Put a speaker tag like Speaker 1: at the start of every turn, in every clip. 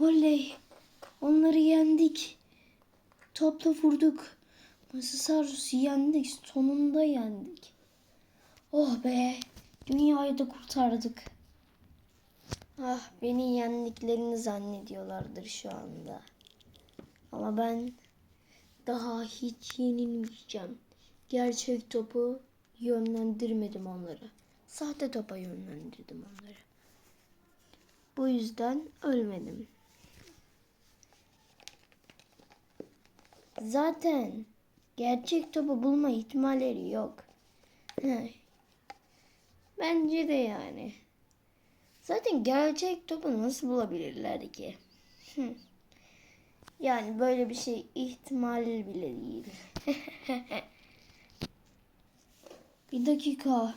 Speaker 1: Oley. Onları yendik. Topla vurduk. Masasarus'u yendik. Sonunda yendik. Oh be. Dünyayı da kurtardık. Ah beni yendiklerini zannediyorlardır şu anda. Ama ben daha hiç yenilmeyeceğim. Gerçek topu yönlendirmedim onları. Sahte topa yönlendirdim onları. Bu yüzden ölmedim. Zaten gerçek topu bulma ihtimalleri yok. Bence de yani. Zaten gerçek topu nasıl bulabilirler ki? Yani böyle bir şey ihtimal bile değil. bir dakika.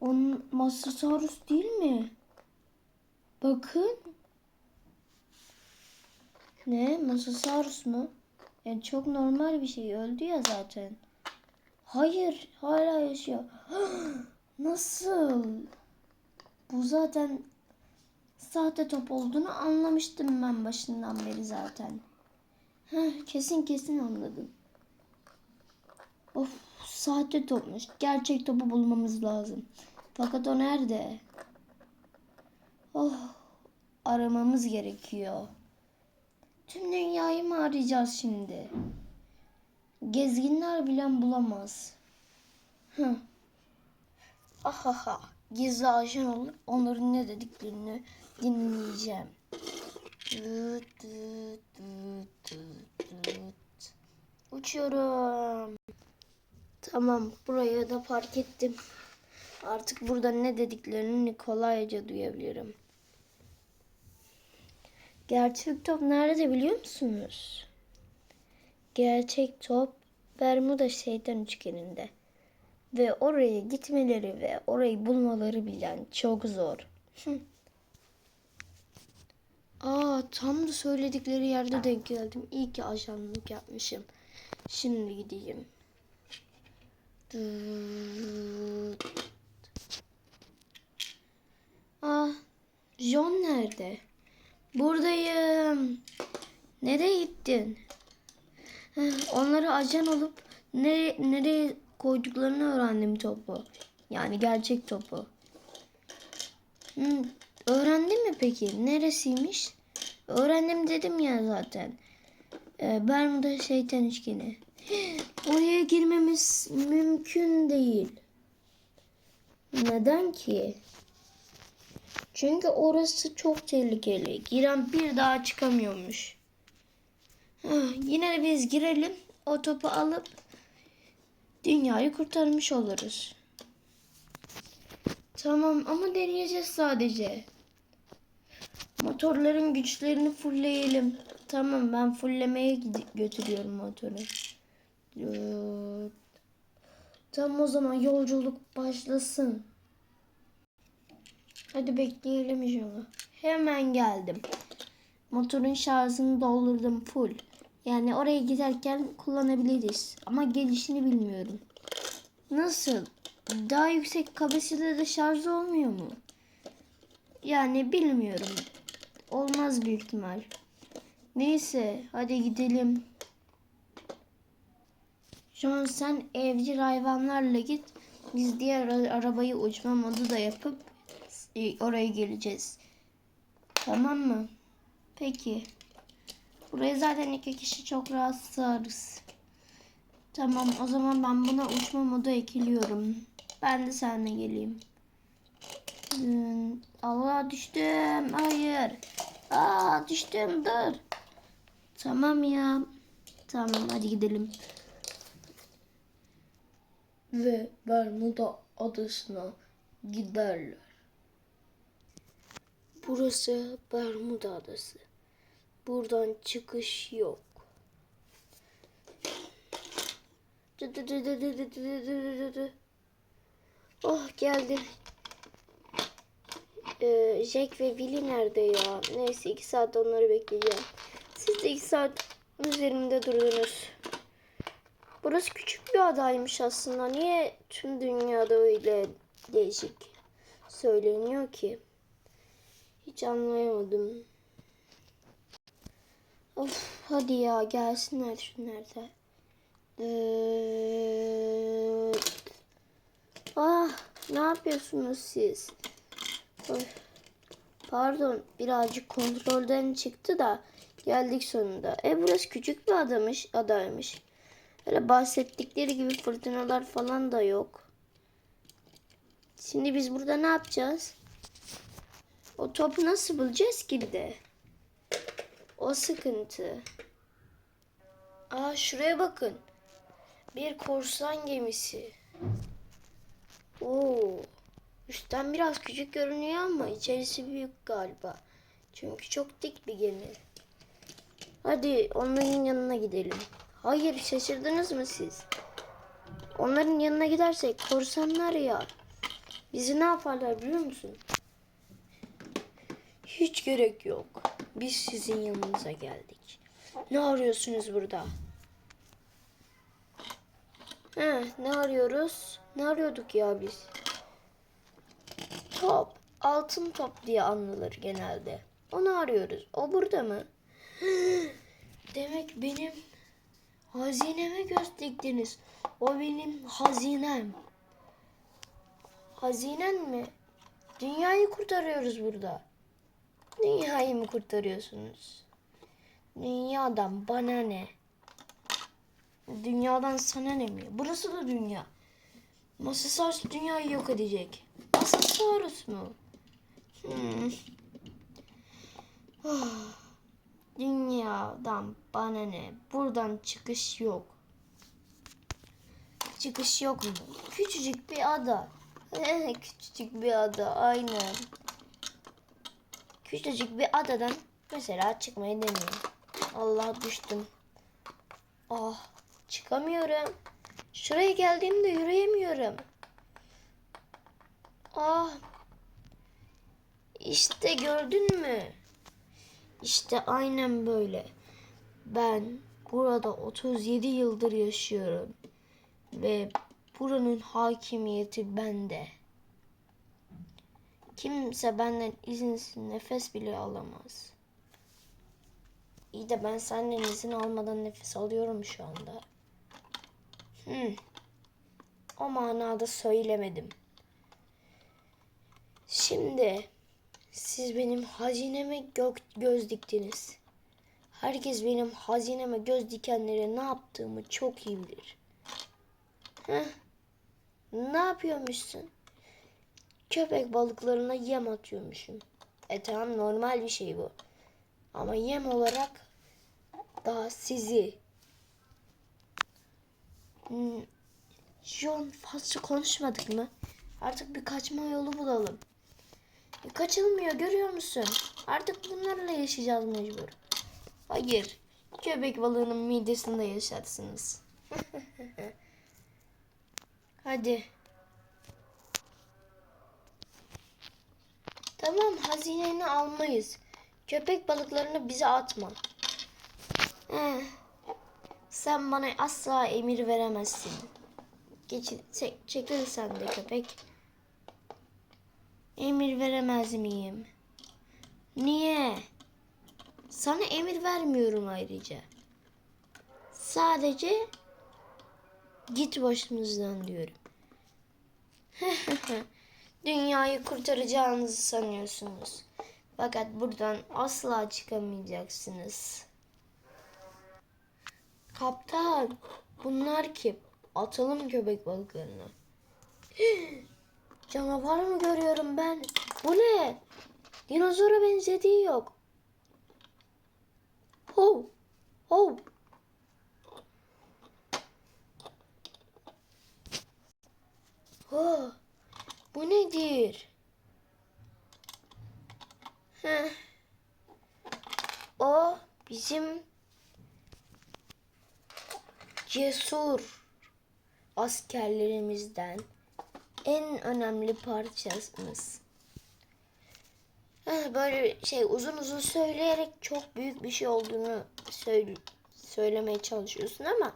Speaker 1: Onun Masasaurus değil mi? Bakın. Ne? Masasaurus mu? Yani çok normal bir şey. Öldü ya zaten. Hayır. Hala yaşıyor. Nasıl? Bu zaten sahte top olduğunu anlamıştım ben başından beri zaten. Heh, kesin kesin anladım. Of sahte topmuş. Gerçek topu bulmamız lazım. Fakat o nerede? Oh aramamız gerekiyor. Tüm dünyayı mı arayacağız şimdi? Gezginler bile bulamaz. Hı. Ahaha. Gizli ajan olup onların ne dediklerini dinleyeceğim. Dıt dıt dıt dıt dıt. Uçuyorum. Tamam buraya da park ettim. Artık burada ne dediklerini kolayca duyabilirim. Gerçek top nerede biliyor musunuz? Gerçek top Bermuda şeytan üçgeninde. Ve oraya gitmeleri ve orayı bulmaları bilen çok zor. Hı. Aa tam da söyledikleri yerde denk geldim. İyi ki ajanlık yapmışım. Şimdi gideyim. Ah, John nerede? Buradayım. Nereye gittin? Onları ajan olup nere, nereye koyduklarını öğrendim topu. Yani gerçek topu. Hmm, öğrendin mi peki? Neresiymiş? Öğrendim dedim ya zaten. Ee, Bermuda şeytan üçgeni. Oraya girmemiz mümkün değil. Neden ki? Çünkü orası çok tehlikeli. Giren bir daha çıkamıyormuş. Hah, Yine de biz girelim. O topu alıp dünyayı kurtarmış oluruz. Tamam ama deneyeceğiz sadece. Motorların güçlerini fullleyelim. Tamam ben fulllemeye götürüyorum motoru. Tamam o zaman yolculuk başlasın. Hadi bekleyelim şunu. Hemen geldim. Motorun şarjını doldurdum full. Yani oraya giderken kullanabiliriz. Ama gelişini bilmiyorum. Nasıl? Daha yüksek kapasitede şarj olmuyor mu? Yani bilmiyorum. Olmaz büyük ihtimal. Neyse hadi gidelim. An sen evcil hayvanlarla git. Biz diğer ara- arabayı uçma modu da yapıp oraya geleceğiz. Tamam mı? Peki. Buraya zaten iki kişi çok rahat sığarız. Tamam o zaman ben buna uçma modu ekliyorum. Ben de seninle geleyim. Hmm, Allah düştüm. Hayır. Aa düştüm dur. Tamam ya. Tamam hadi gidelim. Ve Bermuda adasına giderler. Burası Bermuda Adası. Buradan çıkış yok. Oh geldi. Ee, Jack ve Billy nerede ya? Neyse iki saat onları bekleyeceğim. Siz de iki saat üzerimde durdunuz. Burası küçük bir adaymış aslında. Niye tüm dünyada öyle değişik söyleniyor ki? Hiç anlayamadım. Of hadi ya gelsinler şunlar da. Ee, ah ne yapıyorsunuz siz? Oy. Pardon birazcık kontrolden çıktı da geldik sonunda. E burası küçük bir adamış, adaymış. Öyle bahsettikleri gibi fırtınalar falan da yok. Şimdi biz burada ne yapacağız? O topu nasıl bulacağız ki bir de? O sıkıntı. Aa şuraya bakın. Bir korsan gemisi. Oo. Üstten biraz küçük görünüyor ama içerisi büyük galiba. Çünkü çok dik bir gemi. Hadi onların yanına gidelim. Hayır şaşırdınız mı siz? Onların yanına gidersek korsanlar ya. Bizi ne yaparlar biliyor musun? Hiç gerek yok. Biz sizin yanınıza geldik. Ne arıyorsunuz burada? He, ne arıyoruz? Ne arıyorduk ya biz? Top. Altın top diye anılır genelde. Onu arıyoruz. O burada mı? Demek benim hazineme göz diktiniz. O benim hazinem. Hazinen mi? Dünyayı kurtarıyoruz burada. Dünyayı mı kurtarıyorsunuz? Dünyadan bana ne? Dünyadan sana ne mi? Burası da dünya. Masasaurus dünyayı yok edecek. Masasaurus mu? Hmm. Dünyadan bana ne? Buradan çıkış yok. Çıkış yok mu? Küçücük bir ada. Küçücük bir ada aynen. Küçücük bir adadan mesela çıkmayı deneyim. Allah düştüm. Ah çıkamıyorum. Şuraya geldiğimde yürüyemiyorum. Ah. İşte gördün mü? İşte aynen böyle. Ben burada 37 yıldır yaşıyorum. Ve buranın hakimiyeti bende. Kimse benden izinsiz nefes bile alamaz. İyi de ben senden izin almadan nefes alıyorum şu anda. Hmm. O manada söylemedim. Şimdi siz benim hazineme gök, göz diktiniz. Herkes benim hazineme göz dikenlere ne yaptığımı çok iyi bilir. Heh. Ne yapıyormuşsun? Köpek balıklarına yem atıyormuşum. E tamam normal bir şey bu. Ama yem olarak daha sizi Hmm, John fazla konuşmadık mı? Artık bir kaçma yolu bulalım. E, kaçılmıyor görüyor musun? Artık bunlarla yaşayacağız mecbur. Hayır. Köpek balığının midesinde yaşarsınız. Hadi. Tamam hazineni almayız. Köpek balıklarını bize atma. Eh, sen bana asla emir veremezsin. Geç, çek, çekil sen de köpek. Emir veremez miyim? Niye? Sana emir vermiyorum ayrıca. Sadece git başımızdan diyorum. Dünyayı kurtaracağınızı sanıyorsunuz. Fakat buradan asla çıkamayacaksınız. Kaptan, bunlar kim? Atalım köpek balıklarını. Canavar mı görüyorum ben? Bu ne? Dinozora benzediği yok. Hov, hov. Oh, bu nedir? Heh. O bizim cesur askerlerimizden en önemli parçamız. Böyle şey uzun uzun söyleyerek çok büyük bir şey olduğunu söyle, söylemeye çalışıyorsun ama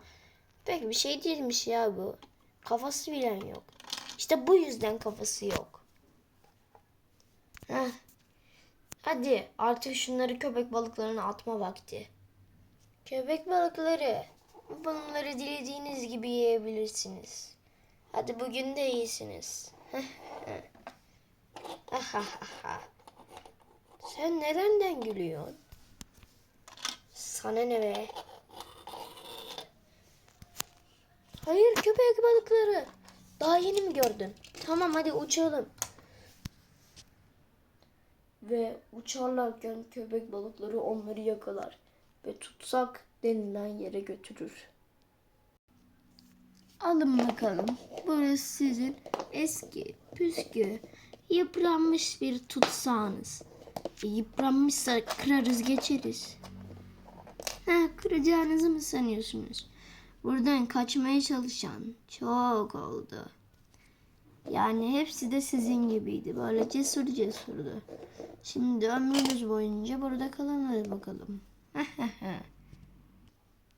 Speaker 1: pek bir şey değilmiş ya bu. Kafası bilen yok. İşte bu yüzden kafası yok. Heh. Hadi artık şunları köpek balıklarına atma vakti. Köpek balıkları. Bunları dilediğiniz gibi yiyebilirsiniz. Hadi bugün de iyisiniz. Sen nereden gülüyorsun? Sana ne be? Hayır köpek balıkları. Daha yeni mi gördün? Tamam hadi uçalım. Ve uçarlarken köpek balıkları onları yakalar ve tutsak denilen yere götürür. Alın bakalım. Burası sizin eski, püskü, yıpranmış bir tutsağınız. E, yıpranmışsa kırarız geçeriz. Ha, kıracağınızı mı sanıyorsunuz? Buradan kaçmaya çalışan çok oldu. Yani hepsi de sizin gibiydi. Böyle cesur cesurdu. Şimdi ömrünüz boyunca burada hadi bakalım.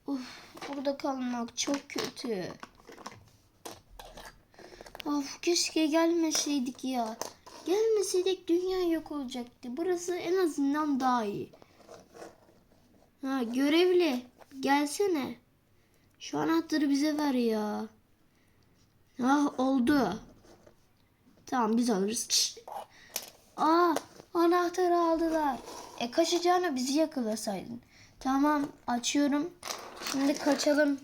Speaker 1: Uf, burada kalmak çok kötü. Of keşke gelmeseydik ya. Gelmeseydik dünya yok olacaktı. Burası en azından daha iyi. Ha görevli gelsene. Şu anahtarı bize ver ya. Ah oldu. Tamam biz alırız. Şşt. Aa anahtarı aldılar. E kaçacağına bizi yakalasaydın. Tamam açıyorum. Şimdi kaçalım.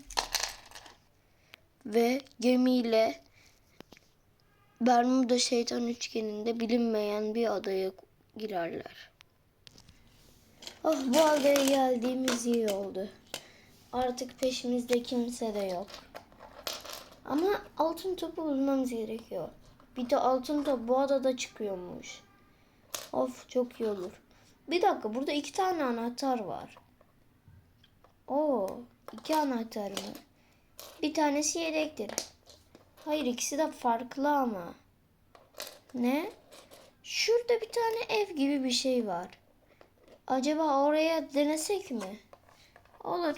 Speaker 1: Ve gemiyle Bermuda şeytan üçgeninde bilinmeyen bir adaya girerler. Oh bu adaya geldiğimiz iyi oldu. Artık peşimizde kimse de yok. Ama altın topu bulmamız gerekiyor. Bir de altın top bu adada çıkıyormuş. Of çok iyi olur. Bir dakika burada iki tane anahtar var. Oo iki anahtar mı? Bir tanesi yedektir. Hayır ikisi de farklı ama. Ne? Şurada bir tane ev gibi bir şey var. Acaba oraya denesek mi? Olur.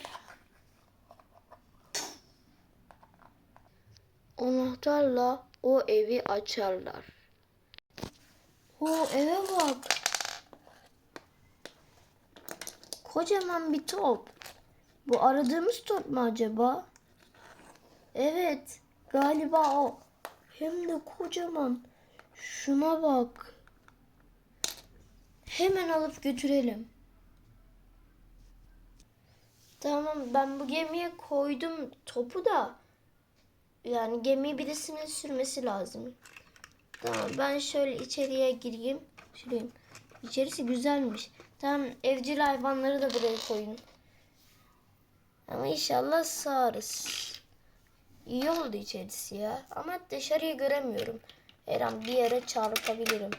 Speaker 1: Anahtarla o evi açarlar. O eve bak. Kocaman bir top. Bu aradığımız top mu acaba? Evet, galiba o. Hem de kocaman. Şuna bak. Hemen alıp götürelim. Tamam ben bu gemiye koydum topu da. Yani gemiyi birisinin sürmesi lazım. Tamam ben şöyle içeriye gireyim. Şuraya. İçerisi güzelmiş. Tamam evcil hayvanları da buraya koyun. Ama inşallah sağırız. İyi oldu içerisi ya. Ama dışarıyı göremiyorum. Her an bir yere çarpabilirim.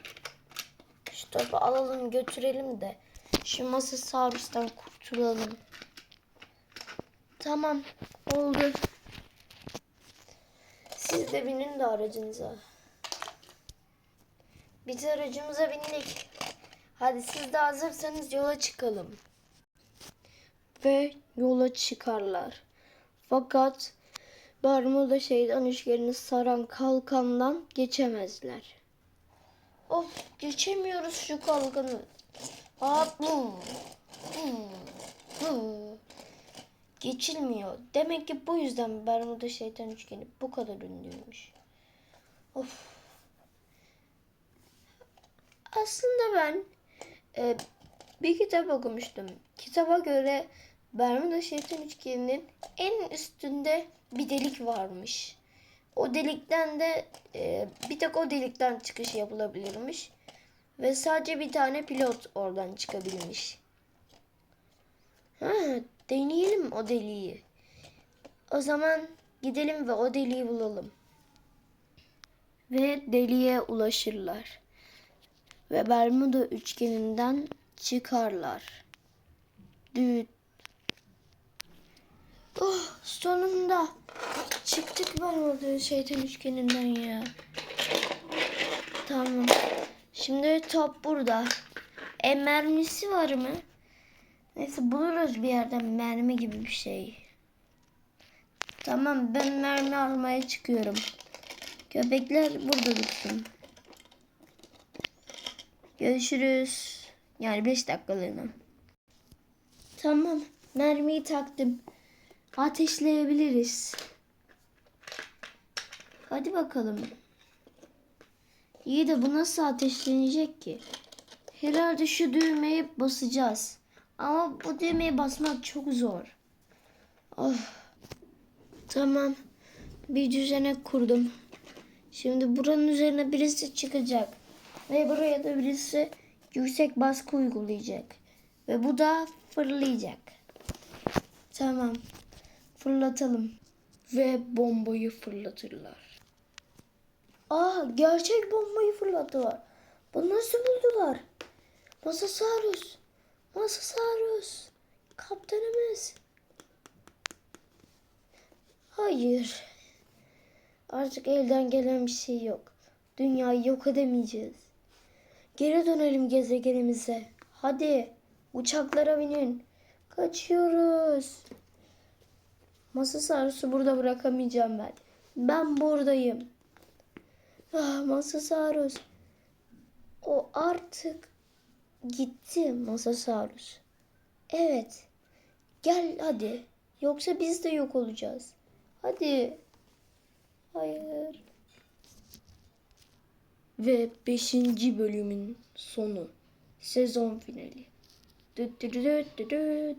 Speaker 1: Şu topu alalım götürelim de. Şu masa sarıstan kurtulalım. Tamam oldu. Siz de binin de aracınıza. Biz aracımıza bindik. Hadi siz de hazırsanız yola çıkalım. Ve yola çıkarlar. Fakat Bermuda şeytan üçgenini saran kalkandan geçemezler. Of geçemiyoruz şu kalkanı. Hop, bu, bu, bu. Geçilmiyor. Demek ki bu yüzden Bermuda şeytan üçgeni bu kadar ünlüymüş. Of. Aslında ben e, bir kitap okumuştum. Kitaba göre Bermuda şeytan üçgeninin en üstünde bir delik varmış. O delikten de e, bir tek o delikten çıkış yapılabilirmiş. Ve sadece bir tane pilot oradan çıkabilmiş. Ha, deneyelim o deliği. O zaman gidelim ve o deliği bulalım. Ve deliğe ulaşırlar. Ve Bermuda üçgeninden çıkarlar. Düt. Oh sonunda çıktık Bermuda şeytan üçgeninden ya. Tamam. Şimdi top burada. E mermisi var mı? Neyse buluruz bir yerden mermi gibi bir şey. Tamam ben mermi almaya çıkıyorum. Köpekler burada dursun. Görüşürüz. Yani 5 dakikalığına. Tamam. Mermiyi taktım. Ateşleyebiliriz. Hadi bakalım. İyi de bu nasıl ateşlenecek ki? Herhalde şu düğmeye basacağız. Ama bu düğmeye basmak çok zor. Of. Tamam. Bir düzenek kurdum. Şimdi buranın üzerine birisi çıkacak. Ve buraya da birisi yüksek baskı uygulayacak. Ve bu da fırlayacak. Tamam. Fırlatalım. Ve bombayı fırlatırlar. Aa gerçek bombayı fırlattılar. Bunu nasıl buldular? Masasaurus. Masasaurus. Kaptanımız. Hayır. Artık elden gelen bir şey yok. Dünyayı yok edemeyeceğiz. Geri dönelim gezegenimize. Hadi uçaklara binin. Kaçıyoruz. Masasaurus'u burada bırakamayacağım ben. Ben buradayım. Ah Masasaurus. O artık gitti Masasaurus. Evet. Gel hadi. Yoksa biz de yok olacağız. Hadi. Hayır. Ve 5. bölümün sonu. Sezon finali. Düt düt düt düt.